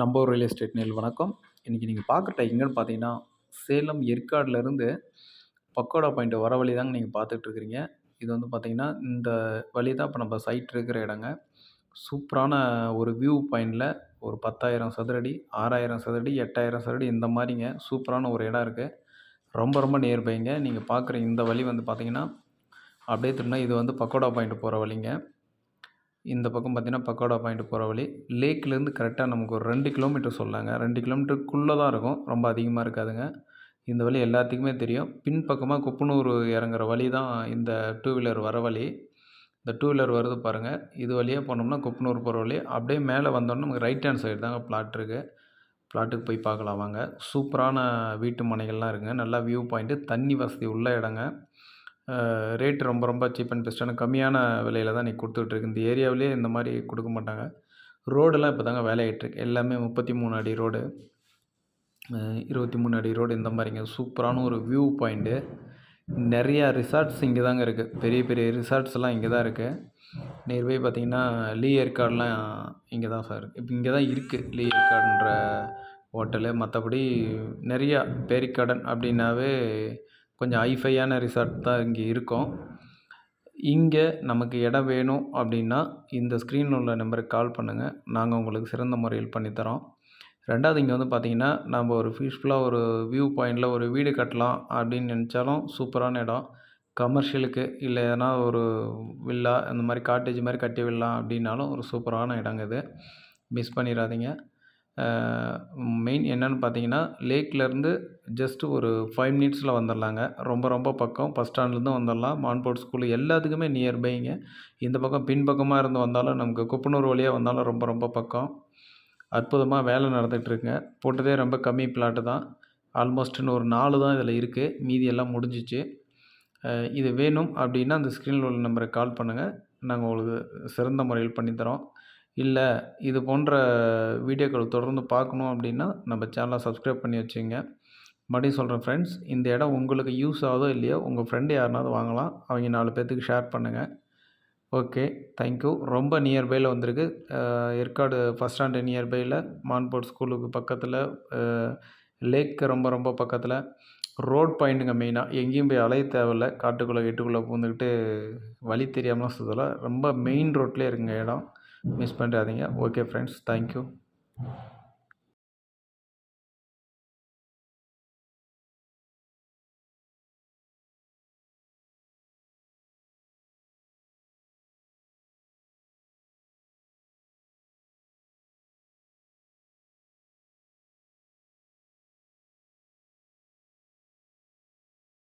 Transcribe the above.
நம்ம real estate நேல் வணக்கம். இன்றைக்கி நீங்கள் பார்க்குற எங்கேன்னு பார்த்தீங்கன்னா சேலம் ஏற்காடுலேருந்து பக்கோடா பாயிண்ட் வர வழி தாங்க நீங்கள் பார்த்துட்ருக்குறீங்க இது வந்து பார்த்திங்கன்னா இந்த வழி தான் இப்போ நம்ம சைட் இருக்கிற இடங்க. சூப்பரான ஒரு வியூ பாயிண்டில் ஒரு பத்தாயிரம் சதுரடி ஆறாயிரம் சதுரடி எட்டாயிரம் சதுரடி இந்த மாதிரிங்க சூப்பரான ஒரு இடம் இருக்குது ரொம்ப ரொம்ப நியர்பைங்க நீங்கள் பார்க்குற இந்த வழி வந்து பார்த்திங்கன்னா அப்படியே திரும்ப இது வந்து பக்கோடா பாயிண்ட் போகிற வழிங்க. இந்த பக்கம் பார்த்திங்கன்னா பக்கோடா பாயிண்ட் போகிற வழி. லேக்லேருந்து கரெக்டாக நமக்கு ஒரு ரெண்டு கிலோமீட்டர் சொல்லாங்க. ரெண்டு கிலோமீட்டருக்குள்ளே தான் இருக்கும். ரொம்ப அதிகமாக இருக்காதுங்க. இந்த வழி எல்லாத்துக்குமே தெரியும். பின்பக்கமாக குப்பனூர் இறங்குற வழி தான் இந்த டூ வீலர் வர வழி. இந்த டூ வீலர் வருது பாருங்கள் இது வழியாக போனோம்னா குப்பனூர் போகிற வழி. அப்படியே மேலே வந்தோம்னா நமக்கு ரைட் ஹேண்ட் சைடு தாங்க பிளாட் இருக்குது பிளாட்டுக்கு போய் பார்க்கலாம் வாங்க. சூப்பரான வீட்டு மனைகள்லாம் இருக்குங்க. நல்லா வியூ பாயிண்ட்டு தண்ணி வசதி உள்ள இடங்க. ரேட் ரொம்ப ரொம்ப சீப் அண்ட் பெஸ்ட்டான கம்மியான விலையில் தான் இன்றைக்கி கொடுத்துட்ருக்கு. இந்த ஏரியாவிலே இந்த மாதிரி கொடுக்க மாட்டாங்க. ரோடெல்லாம் இப்போ தாங்க வேலையாகிட்ருக்கு எல்லாமே முப்பத்தி மூணு அடி ரோடு இருபத்தி மூணு அடி ரோடு இந்த மாதிரிங்க. சூப்பரான ஒரு வியூ பாயிண்ட்டு. நிறையா ரிசார்ட்ஸ் இங்கே தாங்க இருக்குது பெரிய பெரிய ரிசார்ட்ஸ்லாம் இங்கே தான் இருக்குது நியர்பை பார்த்திங்கன்னா லீ ஏற்காடுலாம் இங்கே தான் சார் இப்போ இங்கே தான் இருக்குது லீ ஏற்காடுன்ற ஹோட்டலு. மற்றபடி நிறையா பேரிக்கடன் அப்படின்னாவே கொஞ்சம் ஹைஃபையான ரிசார்ட் தான் இங்கே இருக்கும். இங்கே நமக்கு இடம் வேணும் அப்படின்னா இந்த ஸ்க்ரீனில் உள்ள நம்பருக்கு கால் பண்ணுங்கள் நாங்கள் உங்களுக்கு சிறந்த முறையில் பண்ணித்தரோம். ரெண்டாவது இங்கே வந்து பார்த்திங்கன்னா நம்ம ஒரு பீஸ்ஃபுல்லாக ஒரு வியூ பாயிண்டில் ஒரு வீடு கட்டலாம் அப்படின்னு நினச்சாலும் சூப்பரான இடம். கமர்ஷியலுக்கு இல்லை எதனா ஒரு வில்லா அந்த மாதிரி காட்டேஜ் மாதிரி கட்டி விடலாம் அப்படின்னாலும் ஒரு சூப்பரான இடங்க இது. மிஸ் பண்ணிடாதீங்க. மெயின் என்னென்னு பார்த்தீங்கன்னா லேக்லேருந்து ஜஸ்ட்டு ஒரு ஃபைவ் மினிட்ஸில் வந்துடலாங்க ரொம்ப ரொம்ப பக்கம். பஸ் ஸ்டாண்ட்லேருந்து வந்துடலாம் மான்போர்ட் ஸ்கூலு எல்லாத்துக்குமே நியர்பைங்க இந்த பக்கம் பின்பக்கமாக இருந்து வந்தாலும் நமக்கு குப்பனூர் வழியாக வந்தாலும் ரொம்ப ரொம்ப பக்கம். அற்புதமாக வேலை நடந்துகிட்ருக்குங்க. போட்டதே ரொம்ப கம்மி பிளாட்டு தான். ஆல்மோஸ்ட்டுன்னு ஒரு நாலு தான் இதில் இருக்குது மீதி எல்லாம் முடிஞ்சிச்சு. இது வேணும் அப்படின்னா அந்த ஸ்க்ரீனில் உள்ள நம்பருக்கு கால் பண்ணுங்கள் நாங்கள் உங்களுக்கு சிறந்த முறையில் பண்ணித்தரோம். இல்லை இது போன்ற வீடியோக்கள் தொடர்ந்து பார்க்கணும் அப்படின்னா நம்ம சேனலை சப்ஸ்கிரைப் பண்ணி வச்சுங்க. மறுபடியும் சொல்கிறேன் ஃப்ரெண்ட்ஸ் இந்த இடம் உங்களுக்கு யூஸ் ஆகுதோ இல்லையோ உங்கள் ஃப்ரெண்டு யாருனாவது வாங்கலாம். அவங்க நாலு பேர்த்துக்கு ஷேர் பண்ணுங்கள் ஓகே தேங்க்யூ ரொம்ப நியர்பையில் வந்திருக்கு. ஏற்காடு ஃபஸ்ட் ஸ்டாண்டர்ட் நியர்பையில் மான்போர்ட் ஸ்கூலுக்கு பக்கத்தில் லேக்கு ரொம்ப ரொம்ப பக்கத்தில். ரோட் பாயிண்ட்டுங்க மெயினாக எங்கேயும் போய் அலைய தேவையில்ல. காட்டுக்குள்ளே எட்டுக்குள்ளே பூந்துக்கிட்டு வழி தெரியாமல் சுற்றலை ரொம்ப மெயின் ரோட்லேயே இருக்குங்க இடம். மிஸ் பண்ணிடாதீங்க ஓகே ஃப்ரெண்ட்ஸ் தேங்க்யூ